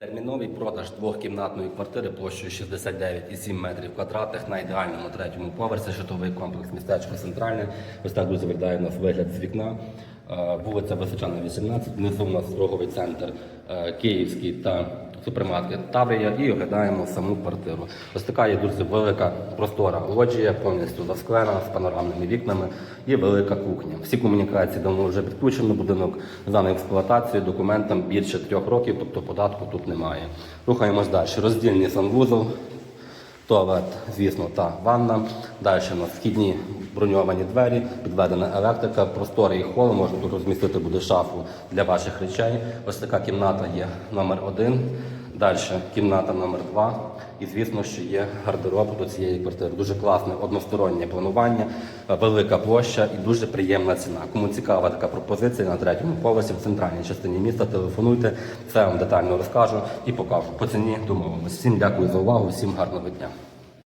Терміновий продаж двохкімнатної квартири площею 69,7 метрів квадратних на ідеальному третьому поверсі житловий комплекс містечко Центральне. Ось так дуже виглядає у нас вигляд з вікна. Е, Вулиця Височана, 18. Внизу у нас торговий центр е, Київський та супермаркет Таврія і оглядаємо саму квартиру. Ось така є дуже велика простора лоджія, повністю засклена з панорамними вікнами і велика кухня. Всі комунікації давно вже підключено. Будинок в експлуатацію документам більше трьох років, тобто податку тут немає. Рухаємось далі. Роздільний санвузол. Туалет, звісно, та ванна. Далі у нас вхідні броньовані двері, підведена електрика, просторий хол, можна тут розмістити буде шафу для ваших речей. Ось така кімната є номер один. Далі кімната номер два. І звісно, що є гардероб до цієї квартири. Дуже класне одностороннє планування, велика площа і дуже приємна ціна. Кому цікава така пропозиція на третьому поверсі в центральній частині міста, телефонуйте, все вам детально розкажу і покажу. По ціні домовимося. Всім дякую за увагу, всім гарного дня.